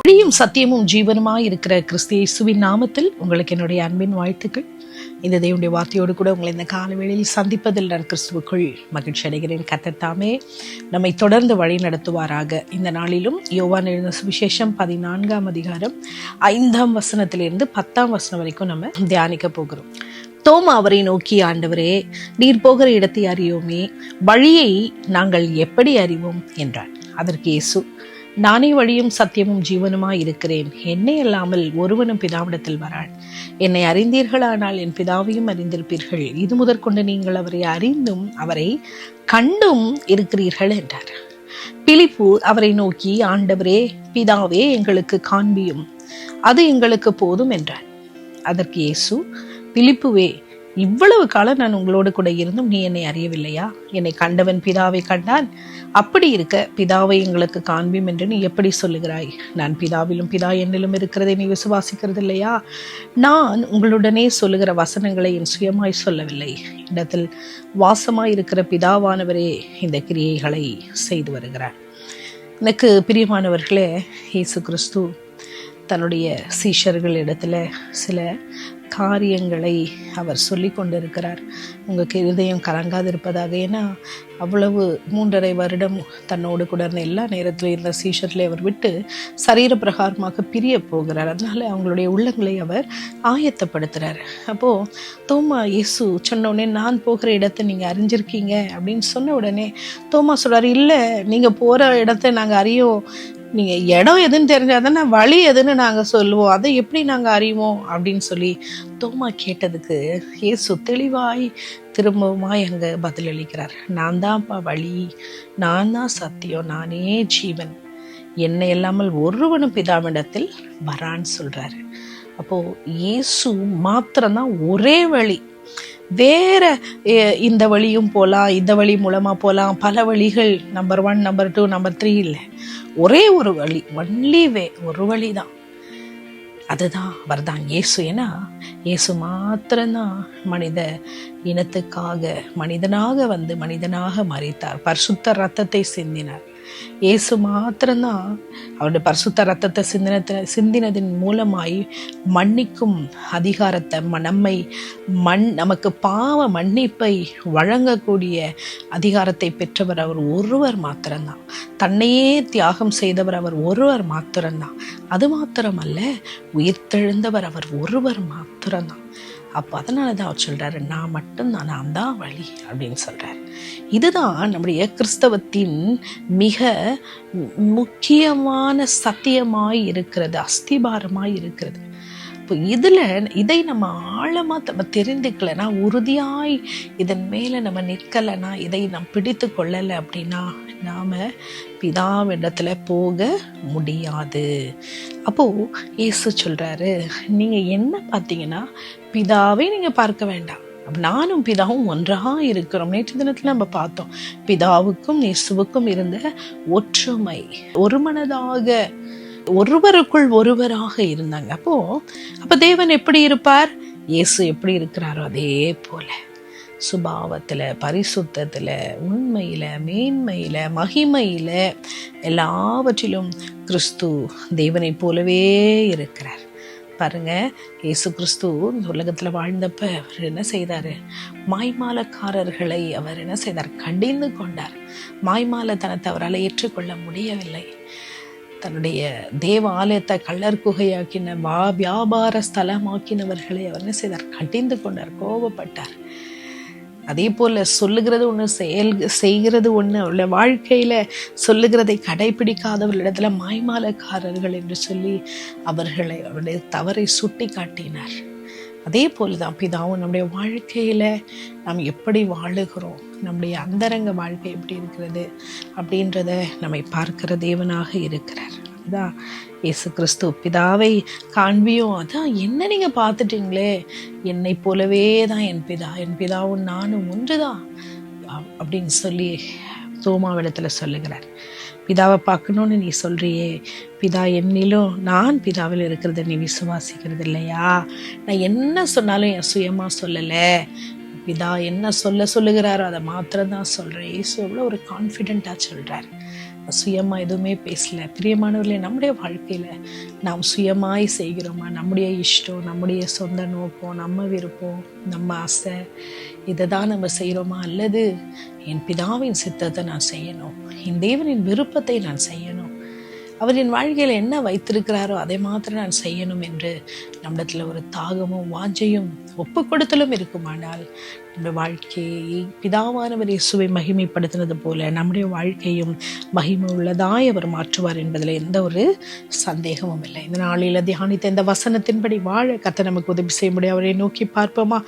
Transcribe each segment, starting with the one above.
வழியும் சத்தியமும் ஜீவனுமாய் இருக்கிற கிறிஸ்து இயேசுவின் நாமத்தில் உங்களுக்கு என்னுடைய அன்பின் வாழ்த்துக்கள். இந்த தேவனுடைய வார்த்தையோடு கூட உங்களை இந்த காலவேளையில் சந்திப்பதில் நான் கிறிஸ்துவுக்குள் மகிழ்ச்சி அடைகிறேன். கத்தத்தாமே நம்மை தொடர்ந்து வழி நடத்துவாராக. இந்த நாளிலும் யோவான் எழுந்த சுவிசேஷம் பதினான்காம் அதிகாரம் ஐந்தாம் வசனத்திலிருந்து பத்தாம் வசனம் வரைக்கும் நம்ம தியானிக்க போகிறோம். தோமா அவரை நோக்கி ஆண்டவரே நீர் போகிற இடத்தை அறியோமே வழியை நாங்கள் எப்படி அறிவோம்? என்றார். அதற்கு இயேசு நானே வழியும் சத்தியமும் ஜீவனுமாய் இருக்கிறேன். என்னை அல்லாமல் ஒருவனும் பிதாவிடத்தில் வராள். என்னை அறிந்தீர்களானால் என் பிதாவையும் அறிந்திருப்பீர்கள். இது முதற்கொண்டு நீங்கள் அவரை அறிந்தும் அவரை கண்டும் இருக்கிறீர்கள் என்றார். பிலிப்பு அவரை நோக்கி ஆண்டவரே பிதாவே எங்களுக்கு காண்பியும். அது எங்களுக்கு போதும் என்றார். அதற்கு இயேசு பிலிப்புவே இவ்வளவு காலம் நான் உங்களோடு கூட இருந்தும் நீ என்னை அறியவில்லையா? என்னை கண்டவன் பிதாவை கண்டான் அப்படி இருக்க பிதாவை எங்களுக்கு காண்பியும் என்று நீ எப்படி சொல்லுகிறாய்? நான் பிதாவிலும் பிதா என்னிலும் இருக்கிறதை நீ விசுவாசிக்கிறது இல்லையா நான் உங்களுடனே சொல்லுகிற வசனங்களை என் சுயமாய் சொல்லவில்லை. இடத்தில் வாசமாய் இருக்கிற பிதாவானவரே இந்த கிரியைகளை செய்து வருகிறார். எனக்கு பிரியமானவர்களே இயேசு கிறிஸ்து தன்னுடைய சீஷர்கள் இடத்துல சில காரியங்களை அவர் சொல்லி கொண்டிருக்கிறார். உங்களுக்கு இருதயம் கலங்காதிருப்பதாக. ஏன்னா அவ்வளவு மூன்றரை வருடம் தன்னோடு கூட இருந்த எல்லா நேரத்திலும் இருந்த சீஷர்களை அவர் விட்டு சரீர பிரகாரமாக பிரிய போகிறார். அதனால அவங்களுடைய உள்ளங்களை அவர் ஆயத்தப்படுத்துகிறார் அப்போது தோமா இயேசு சொன்னோடனே நான் போகிற இடத்தை நீங்கள் அறிஞ்சிருக்கீங்க. அப்படின்னு சொன்ன உடனே தோமா சொல்கிறார் இல்லை நீங்கள் போகிற இடத்த நாங்கள் அறியோம். நீங்கள் இடம் எதுன்னு தெரிஞ்சால் தானே வழி எதுன்னு நாங்கள் சொல்லுவோம். அதை எப்படி நாங்கள் அறிவோம் அப்படின்னு சொல்லி தோமா கேட்டதுக்கு ஏசு தெளிவாய் திரும்பவுமாய் அங்கே பதிலளிக்கிறார். நான் தான்ப்பா வழி நான் தான் சத்தியம் நானே ஜீவன். என்னை இல்லாமல் ஒருவனும் பிதாவிடத்தில் வரான்னு சொல்கிறாரு அப்போது இயேசு மாத்திரம்தான் ஒரே வழி. வேற இந்த வழியும் போகலாம் இந்த வழி மூலமாக போகலாம் பல வழிகள் number one number two number three இல்லை. ஒரே ஒரு வழி ஒன்லி வே ஒரு வழி தான் அதுதான் அவர் தான் இயேசு. ஏன்னா இயேசு மாத்திரம்தான் மனித இனத்துக்காக மனிதனாக வந்து மனிதனாக மறித்தார் பரிசுத்த ரத்தத்தை சிந்தினார். இயேசு மாத்திரம்தான் அவருடைய பரிசுத்த ரத்தத்தை சிந்தின சிந்தினதின் மூலமாய் மன்னிக்கும் அதிகாரத்தை நம்மை மண் நமக்கு பாவ மன்னிப்பை வழங்கக்கூடிய அதிகாரத்தை பெற்றவர் அவர் ஒருவர் மாத்திரம்தான். தன்னையே தியாகம் செய்தவர் அவர் ஒருவர் மாத்திரம்தான். அது மாத்திரமல்ல உயிர்த்தெழுந்தவர் அவர் ஒருவர் மாத்திரம்தான். அப்போ அதனால தான் அவர் சொல்கிறாரு நான் மட்டும்தான் நான் தான் வழி அப்படின்னு சொல்கிறார் இதுதான் நம்முடைய கிறிஸ்தவத்தின் மிக முக்கியமான சத்தியமாய் இருக்கிறது அஸ்திபாரமாய் இருக்கிறது. இப்போ இதில் இதை நம்ம ஆழமாக நம்ம தெரிந்துக்கலைன்னா உறுதியாய் இதன் மேலே நம்ம நிற்கலைன்னா இதை நாம் பிடித்து கொள்ளலை அப்படின்னா நாம் பிதாவிடத்தில் போக முடியாது. அப்போது இயேசு சொல்கிறாரு நீங்கள் என்ன பார்த்தீங்கன்னா பிதாவை நீங்கள் பார்க்க வேண்டாம். நானும் பிதாவும் ஒன்றாக இருக்கிறோம். நேற்று தினத்தில் நம்ம பார்த்தோம் பிதாவுக்கும் இயேசுவுக்கும் இருந்த ஒற்றுமை ஒரு மனதாக ஒருவருக்குள் ஒருவராக இருந்தாங்க. அப்போ தேவன் எப்படி இருப்பார்? இயேசு எப்படி இருக்கிறாரோ அதே போல. சுபாவத்தில் பரிசுத்தத்தில் உண்மையில் மேன்மையில் மகிமையில் எல்லாவற்றிலும் கிறிஸ்து தேவனை போலவே இருக்கிறார். பாருங்க இயேசு கிறிஸ்து இந்த உலகத்தில் வாழ்ந்தப்ப அவர் என்ன செய்தார்? மாய்மாலக்காரர்களை அவர் என்ன செய்தார்? கடிந்து கொண்டார். மாய்மாலத்தனத்தை அவரால் ஏற்றுக்கொள்ள முடியவில்லை. தன்னுடைய தேவ ஆலயத்தை கள்ளர் குகையாக்கின வா வியாபார ஸ்தலமாக்கினவர்களை அவர் என்ன செய்தார்? கடிந்து கொண்டார் கோபப்பட்டார். அதே போல் சொல்லுகிறது ஒன்று செயல் செய்கிறது ஒன்று உள்ள வாழ்க்கையில் சொல்லுகிறதை கடைபிடிக்காதவர்களிடத்தில் மாய்மாலக்காரர்கள் என்று சொல்லி அவர்களை அவருடைய தவறை சுட்டி காட்டினார் அதே போல் தான் பிதாவும் நம்முடைய வாழ்க்கையில் நாம் எப்படி வாழுகிறோம்? நம்முடைய அந்தரங்க வாழ்க்கை எப்படி இருக்கிறது? அப்படின்றத நம்மை பார்க்கிற தேவனாக இருக்கிறார். அதுதான் இயேசு கிறிஸ்து பிதாவை காண்பியும். அதான் என்ன நீங்கள் பார்த்துட்டீங்களே? என்னை போலவே தான் என் பிதா என் பிதாவும் நானும் ஒன்று தான் அப்படின்னு சொல்லி தோமாவிடத்தில் சொல்லுகிறார். பிதாவை பார்க்கணுன்னு நீ சொல்கிறியே பிதா என்னிலும் நான் பிதாவில் இருக்கிறத நீ விசுவாசிக்கிறது இல்லையா நான் என்ன சொன்னாலும் என் சுயமாக சொல்லலை. பிதா என்ன சொல்ல சொல்லுகிறாரோ அதை மாத்திரம் தான் சொல்கிறேன் ஏசு எவ்வளோ ஒரு கான்ஃபிடெண்ட்டாக சொல்கிறார் சுயமாக எதுவுமே பேசல. பிரியமானவர்களே நம்முடைய வாழ்க்கையில் நாம் சுயமாய் செய்கிறோமா? நம்முடைய இஷ்டம் நம்முடைய சொந்த நோக்கம் நம்ம விருப்பம் நம்ம ஆசை. இதை தான் நம்ம செய்கிறோமா அல்லது என் பிதாவின் சித்தத்தை நான் செய்யணும். என் தேவனின் விருப்பத்தை நான் செய்யணும். அவர் என் வாழ்க்கையில் என்ன வைத்திருக்கிறாரோ அதை மாத்திரம் நான் செய்யணும் என்று நம்மிடத்தில் ஒரு தாகமும் வாஞ்சையும் ஒப்பு கொடுத்தலும் இருக்குமானால் இந்த வாழ்க்கையை பிதாவானவர் இயேசுவை மகிமைப்படுத்தினது போல நம்முடைய வாழ்க்கையும் மகிமை உள்ளதாய் அவர் மாற்றுவார் என்பதில் எந்த ஒரு சந்தேகமும் இல்லை. இந்த நாளில் தியானித்த இந்த வசனத்தின்படி வாழ கத்த நமக்கு உதவி செய்ய முடியும் அவரை நோக்கி பார்ப்போமா?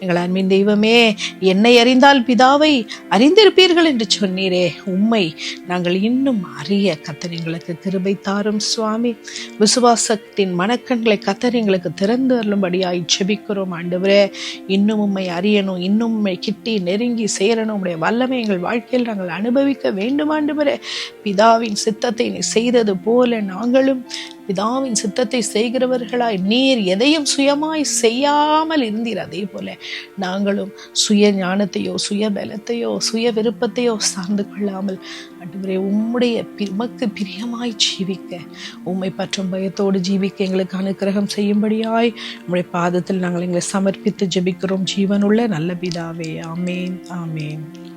எங்கள் அன்பின் தெய்வமே என்னை அறிந்தால் பிதாவை அறிந்திருப்பீர்கள் என்று சொன்னீரே. உண்மை நாங்கள் இன்னும் அறிய கத்தர் எங்களுக்கு கிருபை தாரும் சுவாமி. விசுவாசத்தின் மனக்கண்களை கத்தர் எங்களுக்கு திறந்து அருளும்படியாய் செபிக்கிறோம் ஆண்டவரே. இன்னும் உண்மை அறியணும் இன்னும் கிட்டி நெருங்கி சேரணும். உடைய வல்லமை எங்கள் வாழ்க்கையில் நாங்கள் அனுபவிக்க வேண்டும் ஆண்டவரே பிதாவின் சித்தத்தை நீ செய்தது போல நாங்களும் பிதாவின் சித்தத்தை செய்கிறவர்களாய் நீர் எதையும் சுயமாய் செய்யாமல் இருந்தீர். அதே போல நாங்களும் சுய ஞானத்தையோ சுய பலத்தையோ சுய விருப்பத்தையோ சார்ந்து கொள்ளாமல் ஆண்டவரே உம்முடைய பி- உமக்கு பிரியமாய் ஜீவிக்க உம்மை பற்றும் பயத்தோடு ஜீவிக்க எங்களுக்கு அனுக்கிரகம் செய்யும்படியாய் உம்முடைய பாதத்தில் நாங்கள் எங்களை சமர்ப்பித்து ஜெபிக்கிறோம். ஜீவனுள்ள நல்ல பிதாவே ஆமேன் ஆமேன்.